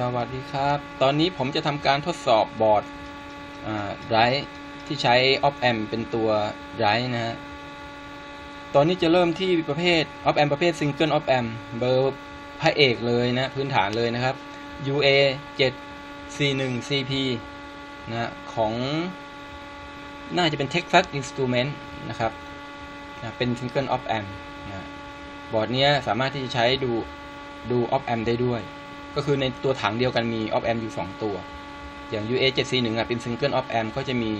สวัสดีครับ ตอนนี้ผมจะทำการทดสอบบอร์ดไรที่ใช้ op amp เป็นตัวไรนะฮะ ตอนนี้จะเริ่มที่ประเภท op amp ประเภท single op amp เบอร์พระเอกเลยนะ พื้นฐานเลยนะครับ UA 7 C1 CP นะของน่าจะเป็น Texas Instrument นะครับนะเป็น single op amp นะบอร์ดนี้สามารถที่จะใช้ดูดู op amp ได้ด้วย ก็คือในตัวถังเดียวกันมี op amp อยู่ 2 ตัว อย่าง UA 7 C 1อะเป็น single op amp ก็จะมี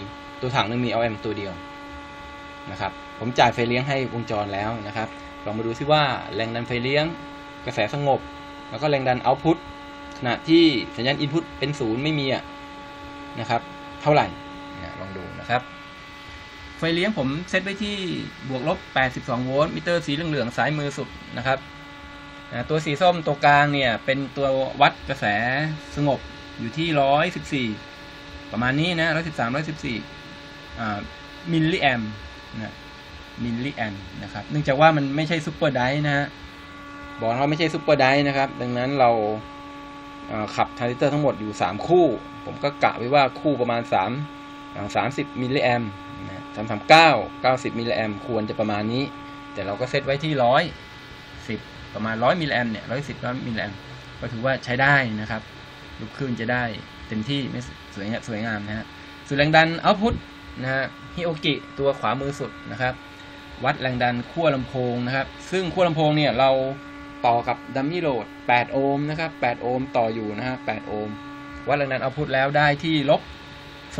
ตัวถังนึงมี op amp ตัวเดียวนะครับผมจ่ายไฟเลี้ยงให้วงจรแล้วนะครับลองมาดูซิว่าแรงดันไฟเลี้ยง กระแสสงบ แล้วก็แรงดันเอาต์พุตขณะที่สัญญาณอินพุตเป็นศูนย์ไม่มีอะนะครับ เท่าไหร่ลองดูนะครับ ไฟเลี้ยงผมเซตไว้ที่บวกลบ 82 โวลต์มิเตอร์สีเหลืองๆซ้ายมือสุดนะครับ ตัวสีส้มตัวกลางเนี่ย เป็นตัววัดกระแสสงบอยู่ที่114ประมาณนี้นะ113 114อ่ามิลลิแอมนะมิลลิแอมนะครับ เนื่องจากว่ามันไม่ใช่ซูเปอร์ไดนะฮะบอกเราไม่ใช่ซูเปอร์ไดนะครับ ดังนั้นเราขับทาร์ิเตอร์ทั้งหมดอยู่ 3 คู่ ผมก็กะไว้ว่าคู่ประมาณ 3 30มิลลิแอมสามสามเก้าเก้าสิบมิลลิแอมควรจะประมาณนี้ แต่เราก็เซตไว้ที่ร้อยสิบ ประมาณร้อยมิลลิแอมเนี่ยร้อยสิบร้อยมิลลิแอมก็ถือว่าใช้ได้นะครับ ลูกคลื่นจะได้เต็มที่ไม่สวยสวยงามนะฮะส่วนแรงดันเอาพุทนะฮะฮิโอกิตัวขวามือสุดนะครับ วัดแรงดันขั้วลำโพงนะครับ ซึ่งขั้วลำโพงเนี่ยเราต่อกับดัมมี่โหลด 8 โอห์มนะครับ 8 โอห์มต่ออยู่นะฮะ 8 โอห์ม วัดแรงดันเอาพุทแล้วได้ที่ลบ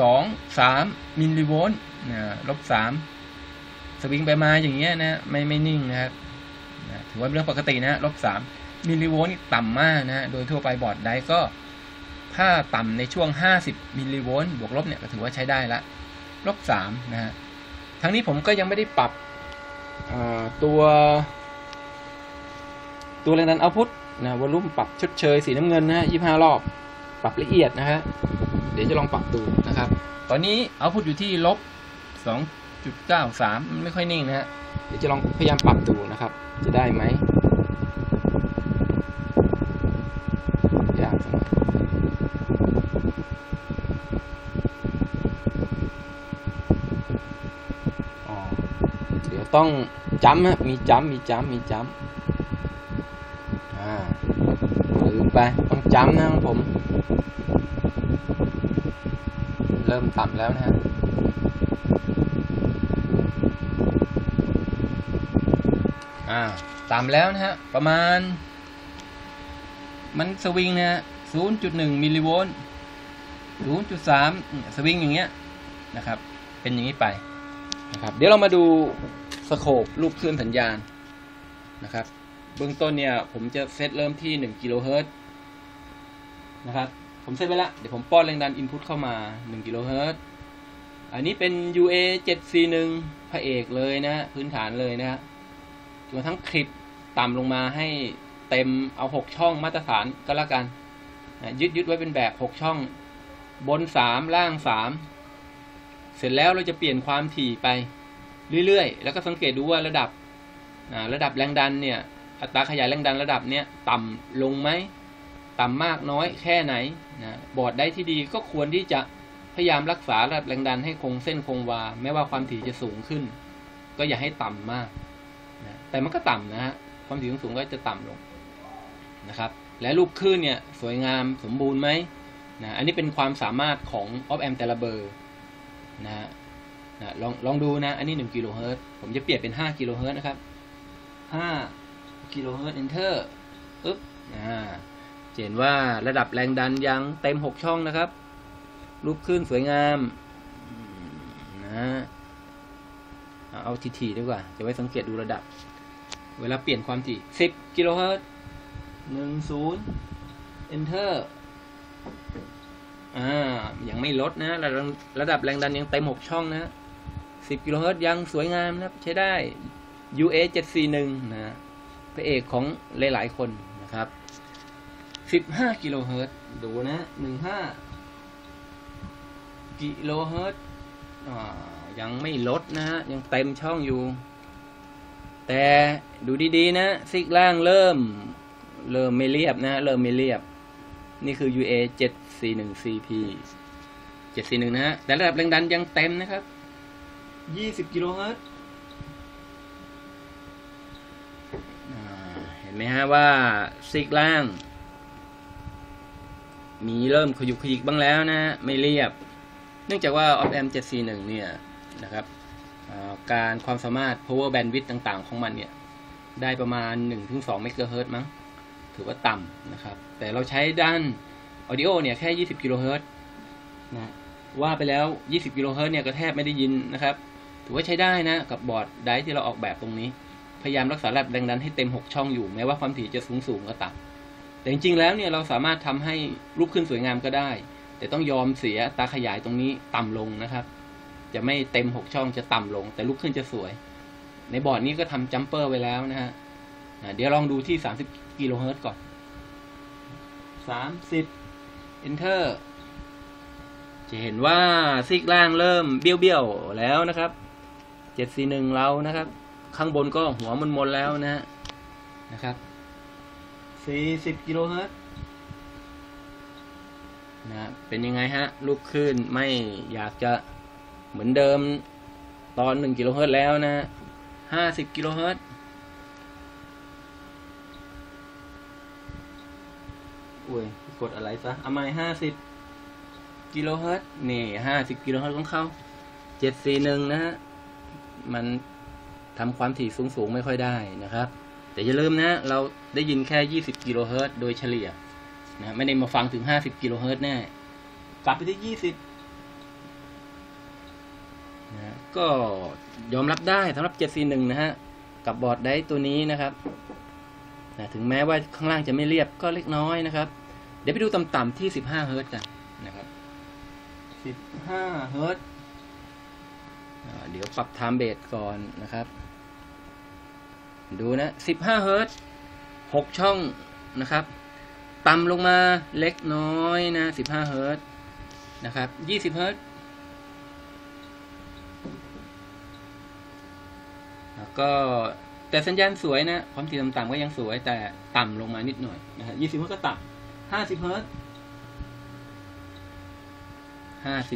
2 3 มิลลิโวลต์นะลบ 3 สวิงไปมาอย่างเงี้ยนะ ไม่ไม่นิ่งนะครับ นะถือว่าเป็นเรื่องปกตินะลบ3มิลลิโวลต์นี่ต่ำมากนะโดยทั่วไปบอร์ดไดก็ถ้าต่ำในช่วง 50มิลลิโวลต์บวกลบเนี่ยก็ถือว่าใช้ได้ละลบ3นะฮะทั้งนี้ผมก็ยังไม่ได้ปรับตัว ตัวแรงดันเอาพุทนะวอลุ่มปรับชดเชยสีน้ำเงินนะ25 รอบ ปรับละเอียดนะฮะเดี๋ยวจะลองปรับดูนะครับ ตอนนี้เอาพุทอยู่ที่ลบ 2.93มันไม่ค่อยนิ่งนะฮะเดี๋ยวจะลองพยายามปรับดูนะครับ จะได้ไหมยากสักอ๋อเดี๋ยวต้องจ้ำฮะมีจ้ำมีจ้ำมีจ้ำอ่าลืมไปต้องจ้ำนะผม เริ่มต่ำแล้วนะฮะ อ่าต่ำแล้วนะฮะ ประมาณ มันสวิงนะฮะ0.1มิลลิโวลต์0.3สวิงอย่างเงี้ยนะครับ เป็นอย่างนี้ไปนะครับ เดี๋ยวเรามาดูสโคปรูปคลื่นสัญญาณนะครับ เบื้องต้นเนี่ย ผมจะเซตเริ่มที่1กิโลเฮิรตซ์นะครับ ผมเซตไว้ละ เดี๋ยวผมป้อนแรงดันอินพุตเข้ามา1กิโลเฮิรตซ์อันนี้เป็น UA 7C1 พระเอกเลยนะ พื้นฐานเลยนะ ฮะจนทั้งคลิปต่ำลงมาให้เต็มเอาหกช่องมาตรฐานก็แล้วกันยึดยึดไว้เป็นแบบหกช่อง บนสามล่างสามเสร็จแล้วเราจะเปลี่ยนความถี่ไปเรื่อยๆ แล้วก็สังเกตดูว่าระดับระดับแรงดันเนี่ยอัตราขยายแรงดันระดับเนี้ยต่ำลงไหมต่ำมากน้อยแค่ไหนนะบอร์ดได้ที่ดีก็ควรที่จะพยายามรักษาระดับแรงดันให้คงเส้นคงวาแม้ว่าความถี่จะสูงขึ้น ก็อย่าให้ต่ำมาก นะแต่มันก็ต่ำนะฮะความถี่สูงก็จะต่ำลงนะครับ และรูปคลื่นเนี่ยสวยงามสมบูรณ์ไหมนะอันนี้เป็นความสามารถของออฟแอมแต่ละเบอร์นะฮะนะลองลองดูนะ อันนี้1กิโลเฮิรตผมจะเปลี่ยนเป็น5กิโลเฮิรตนะครับ5กิโลเฮิรตซ์ enter ปึ๊บอ่าเห็นว่าระดับแรงดันยังเต็ม 6 ช่องนะครับ รูปคลื่นสวยงามนะ เอาทีๆดีกว่า จะไว้สังเกตดูระดับ เวลาเปลี่ยนความถี่ 10 กิโลเฮิรตซ์10 enter อ่า ยังไม่ลดนะ ระดับระดับแรงดันยังเต็ม6ช่องนะ 10 กิโลเฮิรตซ์ยังสวยงามนะ ใช้ได้ UA 741นะพระเอกของหลายๆคนนะครับ 15 กิโลเฮิรตซ์ดูนะ 15 กิโลเฮิรตซ์อ่า ยังไม่ลดนะฮะ ยังเต็มช่องอยู่ แต่ดูดีๆนะซิกล่างเริ่ม เริ่มไม่เรียบนะ เริ่มไม่เรียบ นี่คือ UA 741 CP 741 นะฮะ แต่ระดับแรงดันยังเต็มนะครับ 20 กิโลเฮิรตซ์อ่าเห็นไหมฮะว่าซีกล่าง มีเริ่มขยุกขยิกบ้างแล้วนะฮะไม่เรียบ เนื่องจากว่า Op Amp 741 เนี่ย นะครับการความสามารถ power bandwidth ต่างๆ ของมันเนี่ย ได้ประมาณ 1-2เมกะเฮิรต์มั้ง ถือว่าต่ำนะครับ แต่เราใช้ด้าน audio เนี่ยแค่ 20กิโลเฮิรต์นะว่าไปแล้ว 20กิโลเฮิรต์เนี่ยก็แทบไม่ได้ยินนะครับ ถือว่าใช้ได้นะกับบอร์ดไดร์ที่เราออกแบบตรงนี้ พยายามรักษาระดับแรงดันให้เต็ม 6 ช่องอยู่ แม้ว่าความถี่จะสูงสูงๆก็ตามแต่จริงๆแล้วเนี่ยเราสามารถทำให้รูปขึ้นสวยงามก็ได้ แต่ต้องยอมเสียตาขยายตรงนี้ต่ำลงนะครับ จะไม่เต็ม6ช่องจะต่ำลง แต่รูปขึ้นจะสวย ในบอร์ดนี้ก็ทำจัมเปอร์ไว้แล้วนะฮะเดี๋ยวลองดูที่ 30กิโลเฮิรตซ์ก่อน 30 enter จะเห็นว่าซีกล่างเริ่มเบี้ยวๆแล้วนะครับ 741เรานะครับ ข้างบนก็หัวมันๆแล้วนะฮะนะครับ40กิโลเฮิรตซ์นะเป็นยังไงฮะลูกขึ้นไม่อยากจะ เหมือนเดิมตอน1กิโลเฮิรตแล้วนะ50กิโลเฮิรตซ์อุ้ยกดอะไรซะเอาไม่50กิโลเฮิรตนี่50กิโลเฮิรตของเขา741นะฮะ มันทำความถี่สูงๆไม่ค่อยได้นะครับ แต่อย่าลืมนะ เราได้ยินแค่20กิโลเฮิรตโดยเฉลี่ยนะไม่ได้มาฟังถึง50กิโลเฮิรตแน่ กลับไปที่20 นะก็ยอมรับได้สำหรับ 741 นะฮะ กับบอร์ดไดร์ตัวนี้นะครับนะถึงแม้ว่าข้างล่างจะไม่เรียบก็เล็กน้อยนะครับ เดี๋ยวไปดูต่ำๆที่ 15 เฮิรตซ์กันนะครับ 15 เฮิรตซ์อ่าเดี๋ยวปรับไทม์เบสก่อนนะครับ ดูนะ 15 เฮิรตซ์6ช่องนะครับต่ำลงมาเล็กน้อยนะ 15 เฮิรตซ์นะครับ 20 เฮิรตซ์แล้ว ก็แต่สัญญาณสวยนะ ความถี่ต่ำๆก็ยังสวย แต่ต่ำลงมานิดหน่อยนะฮะ20เฮิรตซ์ก็ต่ำ50เฮิร์ตซ์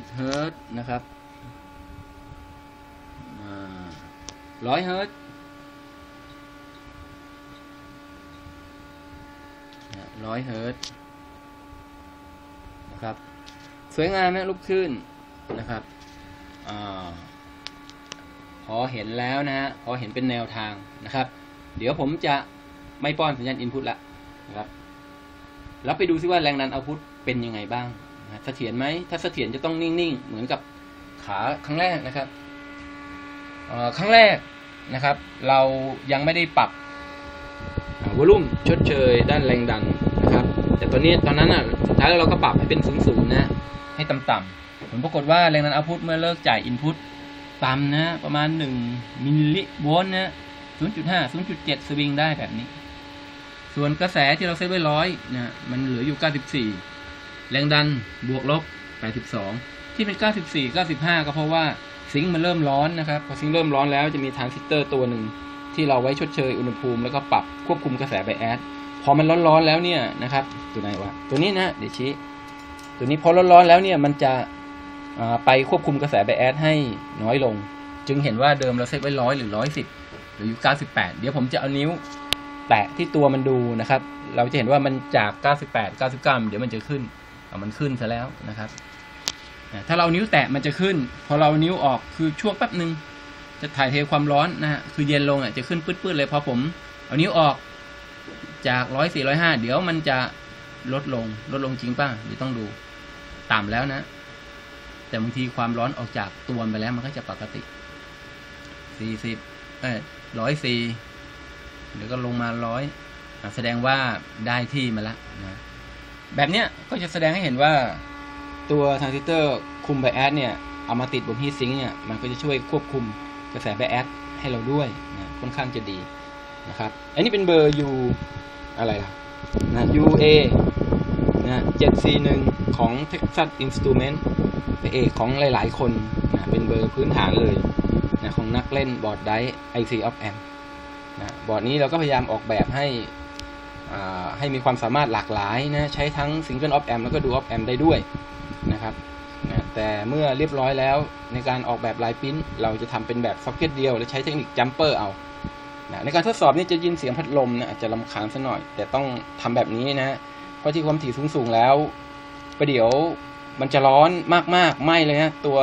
50เฮิร์ตนะครับอ่า100เฮิร์ตร้อยเฮิร์ตนะครับ สวยงามนะลูกขึ้นนะครับอ่า พอเห็นแล้วนะฮะพอเห็นเป็นแนวทางนะครับ เดี๋ยวผมจะไม่ป้อนสัญญาณอินพุตละนะครับแล้วไปดูซิว่าแรงดันเอาพุตเป็นยังไงบ้างนะเสถียรไหมถ้าเสถียรจะต้องนิ่งๆ เหมือนกับขาครั้งแรกนะครับครั้งแรกนะครับ เรายังไม่ได้ปรับวอลุ่มชดเชยด้านแรงดันนะครับ แต่ตอนนี้ตอนนั้นอะสุดท้ายแล้วเราก็ปรับให้เป็นศูนย์ศูนย์นะให้ต่ำๆผลปรากฏว่าแรงดันเอาพุตเมื่อเลิกจ่ายอินพุต ต่ำนะประมาณ 1 มิลลิโวลต์นะ0.5 0.7 สวิงได้แบบนี้ ส่วนกระแสที่เราเซตไว้ร้อยนะมันเหลืออยู่ 94 แรงดันบวกลบ 82 ที่เป็น 94 95 ก็เพราะว่าซิงค์มันเริ่มร้อนนะครับ พอซิงค์เริ่มร้อนแล้วจะมีทรานซิสเตอร์ตัวหนึ่งที่เราไว้ชดเชยอุณหภูมิแล้วก็ปรับควบคุมกระแสไบแอสพอมันร้อนๆแล้วเนี่ยนะครับ ตัวไหนวะตัวนี้นะเดี๋ยวชี้ตัวนี้พอร้อนๆแล้วเนี่ยมันจะ ไปควบคุมกระแสไบแอสให้น้อยลง จึงเห็นว่าเดิมเราเซตไว้ร้อยหรือร้อยสิบหรืออยู่เก้าสิบแปดเดี๋ยวผมจะเอานิ้วแตะที่ตัวมันดูนะครับ เราจะเห็นว่ามันจาก 98 99 เดี๋ยวมันจะขึ้นเอามันขึ้นซะแล้วนะครับ ถ้าเรานิ้วแตะมันจะขึ้น พอเรานิ้วออกคือช่วงแป๊บหนึ่งจะถ่ายเทความร้อนนะฮะ คือเย็นลงอะจะขึ้นปื้ดๆเลยพอผมเอานิ้วออกจากร้อยสี่ร้อยห้าเดี๋ยวมันจะลดลงลดลงจริงป่ะเดี๋ยวต้องดู ต่ำแล้วนะ แต่บางทีความร้อนออกจากตัวไปแล้วมันก็จะปกติสี่สิบเอ้ร้อยสี่เดี๋ยวก็ลงมาร้อยแสดงว่าได้ที่มาแล้วนะแบบเนี้ยก็จะแสดงให้เห็นว่าตัวทรานซิสเตอร์คุมไบแอสเนี่ยเอามาติดบนฮีทซิงค์เนี่ยมันก็จะช่วยควบคุมกระแสไบแอสให้เราด้วยนะค่อนข้างจะดีนะครับ อันนี้เป็นเบอร์ U อะไรล่ะนะ UA นะ741 ของ Texas Instrument เป็นเอกของหลาย ๆ คนนะเป็นเบอร์พื้นฐานเลยนะของนักเล่นบอร์ดได IC of Amp นะบอร์ดนี้เราก็พยายามออกแบบให้ให้มีความสามารถหลากหลายนะใช้ทั้ง Single Op Amp แล้วก็ Dual Op Amp ได้ด้วยนะครับนะแต่เมื่อเรียบร้อยแล้วในการออกแบบลายปิ้น เราจะทำเป็นแบบซ็อกเก็ตเดียว และใช้เทคนิคจัมเปอร์เอานะในการทดสอบนี่จะยินเสียงพัดลมนะอาจจะลำคาญซะหน่อย แต่ต้องทำแบบนี้นะ เพราะที่ความถี่สูงๆแล้วประเดี๋ยวมันจะร้อนมากๆไหมเลยฮะตัว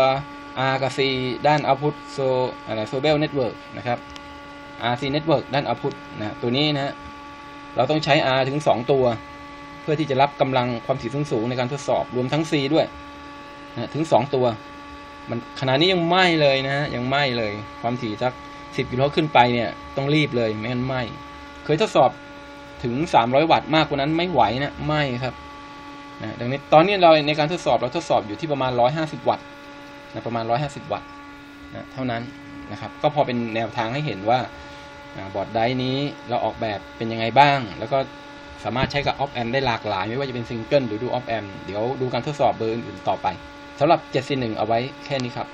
R กับ C ด้าน output so อะไร Sobel network นะครับ RC network ด้าน output นะตัวนี้นะเราต้องใช้ R ถึง 2 ตัว เพื่อที่จะรับกำลังความถี่สูงๆในการทดสอบรวมทั้ง C ด้วยนะถึง 2 ตัว มันขณะนี้ยังไหม้เลยนะฮะยังไหม้เลย ความถี่สัก 10กิโลขึ้นไปเนี่ยต้องรีบเลยไม่งั้นไหม้เคยทดสอบ ถึง 300 วัตต์มากกว่านั้นไม่ไหวนะไม้ครับนะดังนี้ตอนนี้เราในการทดสอบเราทดสอบอยู่ที่ประมาณ 150 วัตต์นะประมาณ 150 วัตต์นะเท่านั้นนะครับ ก็พอเป็นแนวทางให้เห็นว่าบอร์ดไดร์นี้เราออกแบบเป็นยังไงบ้าง แล้วก็สามารถใช้กับออฟแอมได้หลากหลาย ไม่ว่าจะเป็นซิงเกิลหรือดูออฟแอมเดี๋ยวดูการทดสอบเบอร์อื่นๆต่อไปสำหรับ741เอาไว้แค่นี้ครับ